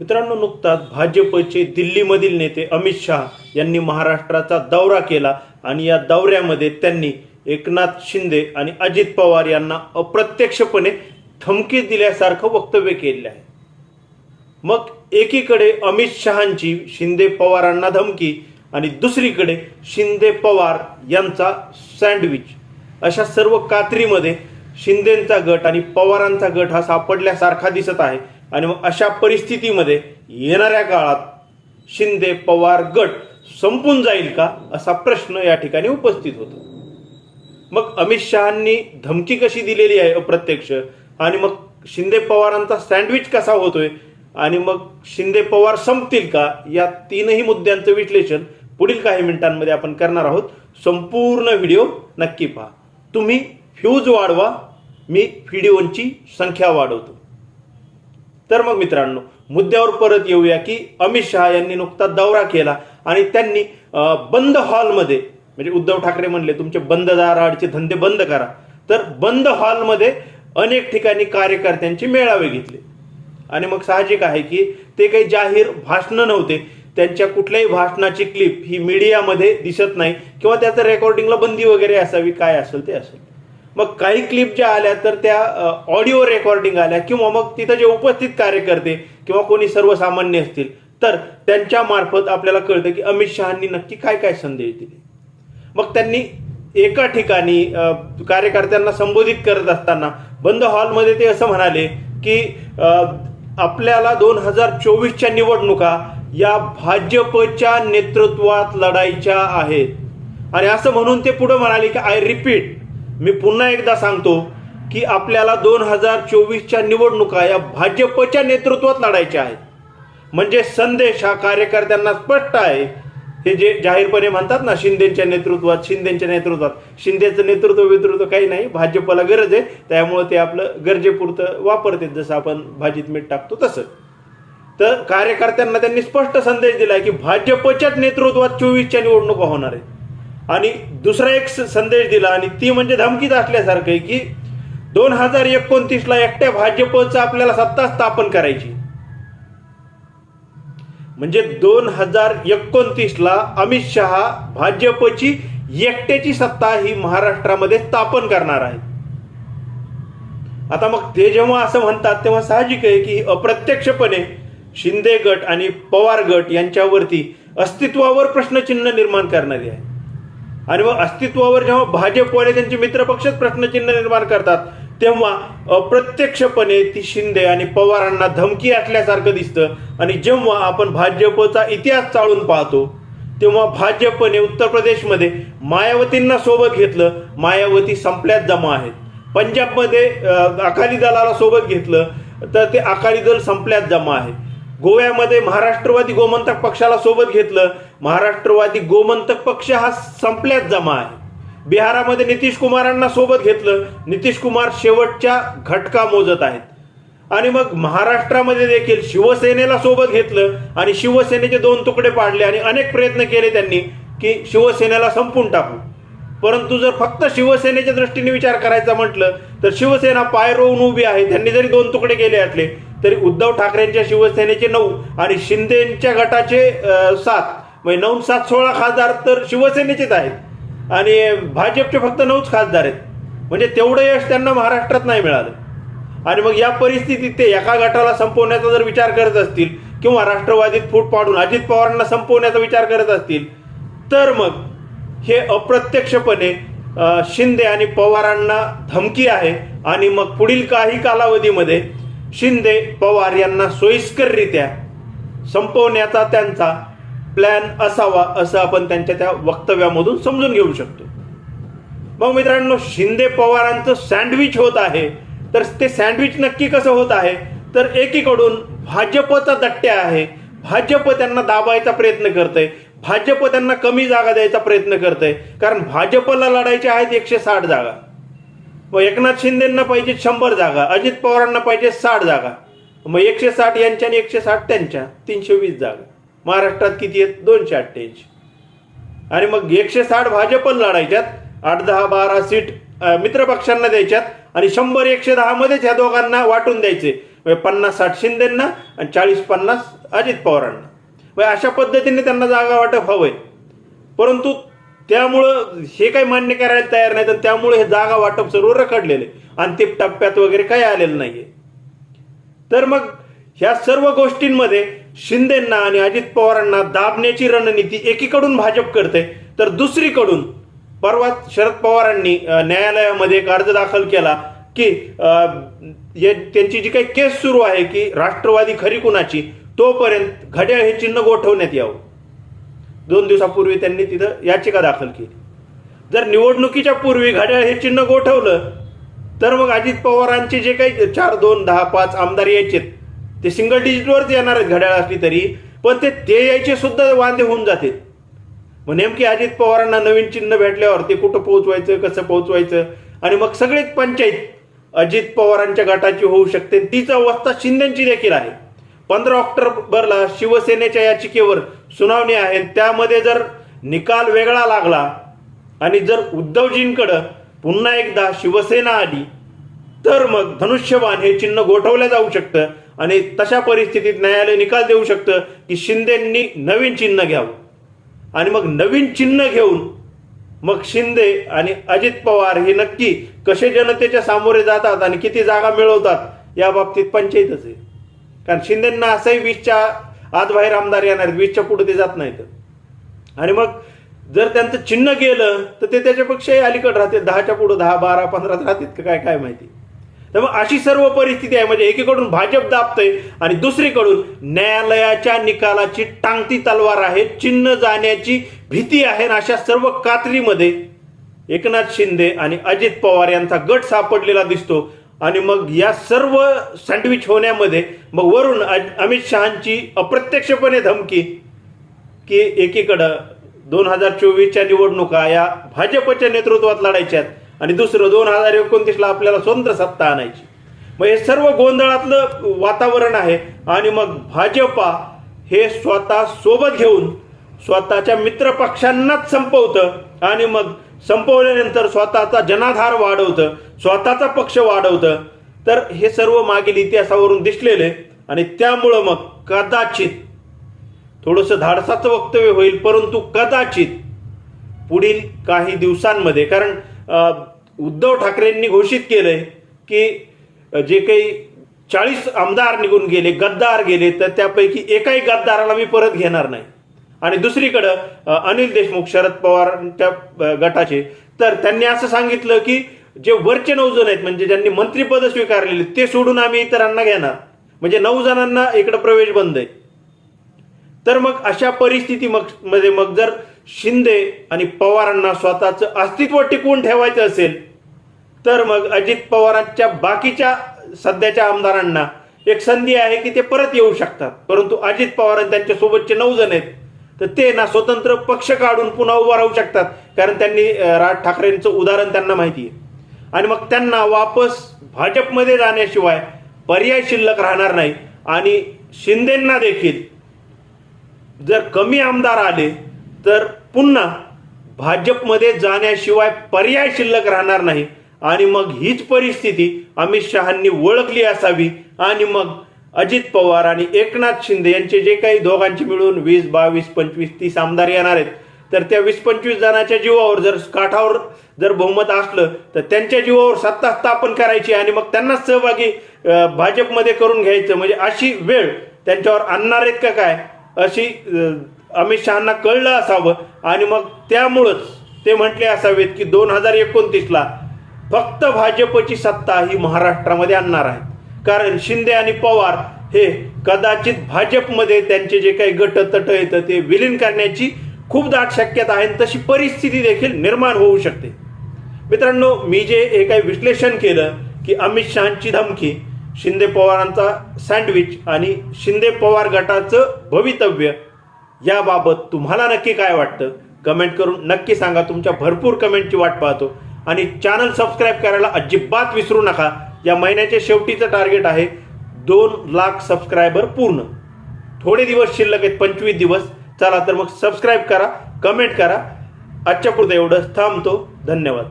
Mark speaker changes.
Speaker 1: मित्रांनो नुकताच भाजपचे दिल्लीमधील नेते अमित शहा यांनी महाराष्ट्राचा दौरा केला आणि या दौऱ्यामध्ये त्यांनी एकनाथ शिंदे आणि अजित पवार यांना अप्रत्यक्षपणे धमकी दिल्यासारखं वक्तव्य केलं आहे. मग एकीकडे अमित शहांची शिंदे पवारांना धमकी आणि दुसरीकडे शिंदे पवार यांचा सँडविच. अशा सर्व कात्रीमध्ये शिंदेंचा गट आणि पवारांचा गट हा सापडल्यासारखा दिसत आहे. आणि मग अशा परिस्थितीमध्ये येणाऱ्या काळात शिंदे पवार गट संपून जाईल का असा प्रश्न या ठिकाणी उपस्थित होतो. मग अमित शहांनी धमकी कशी दिलेली आहे अप्रत्यक्ष? आणि मग शिंदे पवारांचा सँडविच कसा होतोय? आणि मग शिंदे पवार संपतील का? या तीनही मुद्द्यांचं विश्लेषण पुढील काही मिनिटांमध्ये आपण करणार आहोत. संपूर्ण व्हिडिओ नक्की पहा. तुम्ही फ्यूज वाढवा मी व्हिडिओंची संख्या वाढवतो. तर मग मित्रांनो मुद्द्यावर परत येऊया की अमित शहा यांनी नुकता दौरा केला आणि त्यांनी बंद हॉलमध्ये म्हणजे उद्धव ठाकरे म्हणले तुमचे बंद दाराआडचे धंदे बंद करा. तर बंद हॉलमध्ये अनेक ठिकाणी कार्यकर्त्यांचे मेळावे घेतले. आणि मग साहजिक आहे की ते काही जाहीर भाषणं नव्हते. त्यांच्या कुठल्याही भाषणाची क्लिप ही मीडियामध्ये दिसत नाही किंवा त्याचं रेकॉर्डिंगला बंदी वगैरे असावी काय असेल ते असेल. मग काही क्लिप ज्या आल्या तर त्या ऑडिओ रेकॉर्डिंग आल्या किंवा मग तिथं जे उपस्थित कार्यकर्ते किंवा कोणी सर्वसामान्य असतील तर त्यांच्या मार्फत आपल्याला कळतं की अमित शहानी नक्की काय काय संदेश दिले. मग त्यांनी एका ठिकाणी कार्यकर्त्यांना संबोधित करत असताना बंद हॉलमध्ये ते असं म्हणाले की आपल्याला दोन हजार चोवीसच्या निवडणुका या भाजपच्या नेतृत्वात लढायच्या आहेत. आणि असं म्हणून ते पुढे म्हणाले की आय रिपीट मी पुन्हा एकदा सांगतो की आपल्याला दोन हजार चोवीसच्या निवडणुका या भाजपच्या नेतृत्वात लढायच्या आहेत. म्हणजे संदेश हा कार्यकर्त्यांना स्पष्ट आहे. हे जे जाहीरपणे म्हणतात ना शिंदेच्या नेतृत्वात शिंदेच्या नेतृत्वात. शिंदेचं नेतृत्व वितृत्व काही नाही भाजपला गरज आहे. त्यामुळे ते आपलं गरजेपुरतं वापरते. जसं आपण भाजीत मीठ टाकतो तसं. तर कार्यकर्त्यांना त्यांनी स्पष्ट संदेश दिलाय की भाजपच्याच नेतृत्वात चोवीसच्या निवडणुका होणार आहेत. आणि दुसरा एक स- संदेश दिला आणि ती म्हणजे धमकीत असल्यासारखं आहे की दोन हजार एकोणतीसला एकट्या भाजपचं आपल्याला सत्ता स्थापन करायची. म्हणजे दोन हजार एकोणतीसला अमित शहा भाजपची एकट्याची सत्ता ही महाराष्ट्रामध्ये स्थापन करणार आहे. आता मग ते जेव्हा असं म्हणतात तेव्हा साहजिक आहे की अप्रत्यक्षपणे शिंदे गट आणि पवार गट यांच्यावरती अस्तित्वावर प्रश्नचिन्ह निर्माण करणारी आहे आणि मग अस्तित्वावर जेव्हा भाजपवाले त्यांचे मित्रपक्षच प्रश्नचिन्ह निर्माण करतात तेव्हा अप्रत्यक्षपणे ती शिंदे आणि पवारांना धमकी असल्यासारखं दिसतं. आणि जेव्हा आपण भाजपचा इतिहास चाळून पाहतो तेव्हा भाजपने उत्तर प्रदेशमध्ये मायावतींना सोबत घेतलं. मायावती संपल्यात जमा आहेत. पंजाबमध्ये अकाली दलाला सोबत घेतलं. तर ते अकाली दल संपल्यात जमा आहे गोव्यामध्ये महाराष्ट्रवादी गोमंतक पक्षाला सोबत घेतलं. महाराष्ट्रवादी गोमंतक पक्ष हा संपल्यात जमा आहे. बिहारामध्ये नितीश कुमारांना सोबत घेतलं. नितीश कुमार शेवटच्या घटका मोजत आहेत. आणि मग महाराष्ट्रामध्ये देखील शिवसेनेला सोबत घेतलं आणि शिवसेनेचे दोन तुकडे पाडले आणि अनेक प्रयत्न केले त्यांनी की शिवसेनेला संपून टाकू. परंतु जर फक्त शिवसेनेच्या दृष्टीने विचार करायचा म्हटलं तर शिवसेना पाय रोवून उभी आहे. त्यांनी जरी दोन तुकडे केले असले तरी उद्धव ठाकरेंच्या शिवसेनेचे नऊ आणि शिंदेच्या गटाचे सात. म्हणजे नऊ सात सोळा खासदार तर शिवसेनेचेच आहेत. आणि भाजपचे फक्त नऊच खासदार आहेत. म्हणजे तेवढं यश त्यांना महाराष्ट्रात नाही मिळालं. आणि मग या परिस्थितीत ते एका गटाला संपवण्याचा जर विचार करत असतील किंवा राष्ट्रवादीत फूट पाडून अजित पवारांना संपवण्याचा विचार करत असतील तर मग हे अप्रत्यक्षपणे शिंदे आणि पवारांना धमकी आहे. आणि मग पुढील काही कालावधीमध्ये शिंदे पवार यांना सोयीस्कररित्या संपवण्याचा त्यांचा प्लॅन असावा असं आपण त्यांच्या त्या वक्तव्यामधून समजून घेऊ शकतो. मग मित्रांनो शिंदे पवारांचं सँडविच होत आहे. तर ते सँडविच नक्की कसं होत आहे? तर एकीकडून भाजपचा दट्ट्या आहे. भाजप त्यांना दाबायचा प्रयत्न करतंय. भाजप त्यांना कमी जागा द्यायचा प्रयत्न करतंय. कारण भाजपला लढायच्या आहेत एकशे साठ जागा. मग एकनाथ शिंदेंना पाहिजे शंभर जागा अजित पवारांना पाहिजे साठ जागा. मग एकशे साठ यांच्या आणि एकशे साठ त्यांच्या तीनशे वीस जागा. महाराष्ट्रात किती आहेत? दोनशे अठ्ठ्याऐंशी. आणि मग एकशे साठ भाजपला लढायच्यात आठ दहा बारा सीट मित्रपक्षांना द्यायच्यात आणि शंभर एकशे दहा मध्येच ह्या दोघांना वाटून द्यायचे. म्हणजे पन्नास साठ शिंदेंना आणि चाळीस पन्नास अजित पवारांना. म्हणजे अशा पद्धतीने त्यांना जागा वाटप हवंय. परंतु त्यामुळं हे काही मान्य करायला तयार नाही तर त्यामुळे हे जागा वाटप सर्व रखडलेले. अंतिम टप्प्यात वगैरे काही आलेलं नाहीये. तर मग ह्या सर्व गोष्टींमध्ये शिंदेंना आणि अजित पवारांना दाबण्याची रणनीती एकीकडून भाजप करते तर दुसरीकडून परवा शरद पवारांनी न्यायालयामध्ये एक अर्ज दाखल केला की ये- त्यांची जी काही केस सुरू आहे की राष्ट्रवादी खरी कुणाची तोपर्यंत घड्याळ हे चिन्ह गोठवण्यात यावं. दोन दिवसापूर्वी त्यांनी तिथं याचिका दाखल केली. जर निवडणुकीच्या पूर्वी घड्याळ हे चिन्ह गोठवलं तर मग अजित पवारांचे जे काही चार दोन दहा पाच आमदार यायचे ते सिंगल डिजिटवरच येणार आहेत घड्याळ असली तरी पण ते ते यायचे सुद्धा वांदे होऊन जाते. मग नेमकी अजित पवारांना नवीन चिन्ह भेटल्यावर ते कुठं पोहोचवायचं कसं पोहोचवायचं? आणि मग सगळीच पंचायत अजित पवारांच्या गटाची होऊ शकते. तीच अवस्था शिंदेची देखील आहे. पंधरा ऑक्टोबरला शिवसेनेच्या याचिकेवर सुनावणी आहे. त्यामध्ये जर निकाल वेगळा लागला आणि जर उद्धवजींकडं पुन्हा एकदा शिवसेना आली तर मग धनुष्यबाण हे चिन्ह गोठवलं जाऊ शकतं आणि तशा परिस्थितीत न्यायालय निकाल देऊ शकतं की शिंदेंनी नवीन चिन्ह घ्यावं. आणि मग नवीन चिन्ह घेऊन मग शिंदे आणि अजित पवार हे नक्की कसे जनतेच्या सामोरे जातात आणि किती जागा मिळवतात या बाबतीत पंचायतच आहे. कारण शिंदेंना असंही वीसच्या आज बाहेर आमदार येणार आहेत, वीसच्या पुढे ते जात नाहीत. आणि मग जर त्यांचं चिन्ह गेलं तर ते त्याच्यापेक्षाही अलीकडे राहते दहाच्या पुढे दहा बारा पंधरा राहतात का काय काय माहिती. तर मग अशी सर्व परिस्थिती आहे. म्हणजे एकीकडून भाजप दाबतंय आणि दुसरीकडून न्यायालयाच्या निकालाची टांगती तलवार आहे. चिन्ह जाण्याची भीती आहे. आणि अशा सर्व कात्रीमध्ये एकनाथ शिंदे आणि अजित पवार यांचा गट सापडलेला दिसतो. आणि मग या सर्व सँडविच होण्यामध्ये मग वरून अमित शहाची अप्रत्यक्षपणे धमकी की एकीकडं दोन हजार चोवीसच्या निवडणुका या भाजपच्या नेतृत्वात लढायच्या आहेत आणि दुसरं दोन हजार एकोणतीसला आपल्याला स्वतंत्र सत्ता आणायची. मग हे सर्व गोंधळातलं वातावरण आहे आणि मग भाजपा हे स्वतः सोबत घेऊन स्वतःच्या मित्रपक्षांनाच संपवतं आणि मग संपवल्यानंतर स्वतःचा जनाधार वाढवतं स्वतःचा पक्ष वाढवतं. तर हे सर्व मागील इतिहासावरून दिसलेले आणि त्यामुळं मग कदाचित थोडंसं धाडसाचं वक्तव्य होईल परंतु कदाचित पुढील काही दिवसांमध्ये कारण उद्धव ठाकरेंनी घोषित केलंय की जे काही चाळीस आमदार निघून गेले गद्दार गेले तर त्यापैकी एकाही गद्दाराला मी परत घेणार नाही. आणि दुसरीकडं अनिल देशमुख शरद पवारांच्या गटाचे. तर त्यांनी असं सांगितलं की जे वरचे नऊ जण आहेत म्हणजे ज्यांनी मंत्रीपद स्वीकारलेली ते सोडून आम्ही इतरांना घेणार. म्हणजे नऊ जणांना इकडं प्रवेश बंद आहे. तर मग अशा परिस्थिती मग मध्ये मग जर शिंदे आणि पवारांना स्वतःचं अस्तित्व टिकवून ठेवायचं असेल तर मग अजित पवारांच्या बाकीच्या सध्याच्या आमदारांना एक संधी आहे की ते परत येऊ शकतात. परंतु अजित पवार आणि त्यांच्या सोबतचे नऊ जण आहेत तर ते ना स्वतंत्र पक्ष काढून पुन्हा उभा राहू शकतात. कारण त्यांनी राज ठाकरेंचं उदाहरण त्यांना माहिती आहे. आणि मग त्यांना वापस भाजपमध्ये जाण्याशिवाय पर्याय शिल्लक राहणार नाही. आणि शिंदेंना देखील जर कमी आमदार आले तर पुन्हा भाजपमध्ये जाण्याशिवाय पर्याय शिल्लक राहणार नाही. आणि मग हीच परिस्थिती अमित शहांनी ओळखली असावी. आणि मग अजित पवार आणि एकनाथ शिंदे यांचे जे काही दोघांचे मिळून वीस बावीस पंचवीस तीस आमदार येणार आहेत तर त्या वीस पंचवीस जणांच्या जीवावर जर काठावर जर बहुमत असलं तर त्यांच्या जीवावर सत्ता स्थापन करायची आणि मग त्यांना सहभागी भाजपमध्ये करून घ्यायचं. म्हणजे अशी वेळ त्यांच्यावर आणणार आहेत का काय अशी अमित शहांना कळलं असावं आणि मग त्यामुळंच ते म्हटले असावेत की दोन हजार एकोणतीसला फक्त भाजपची सत्ता ही महाराष्ट्रामध्ये आणणार आहे कारण शिंदे आणि पवार हे कदाचित भाजपमध्ये त्यांचे जे काही गट तट येतं ते विलीन करण्याची खूप दाट शक्यता आहे तशी परिस्थिती देखील निर्माण होऊ शकते. मित्रांनो मी जे हे काही विश्लेषण केलं की अमित शहाची धमकी शिंदे पवारांचा सँडविच आणि शिंदे पवार गटाचं भवितव्य याबाबत तुम्हाला नक्की काय वाटतं? कमेंट करून नक्की सांगा. तुमच्या भरपूर कमेंटची वाट पाहतो. आणि चॅनल सबस्क्राईब करायला अजिबात विसरू नका. या महिन्याच्या शेवटीचं टार्गेट आहे दोन लाख सबस्क्रायबर पूर्ण. थोडे दिवस शिल्लक आहेत पंचवीस दिवस. चला तर मग सबस्क्राईब करा कमेंट करा. आजच्या पुरतं एवढं थांबतो. धन्यवाद.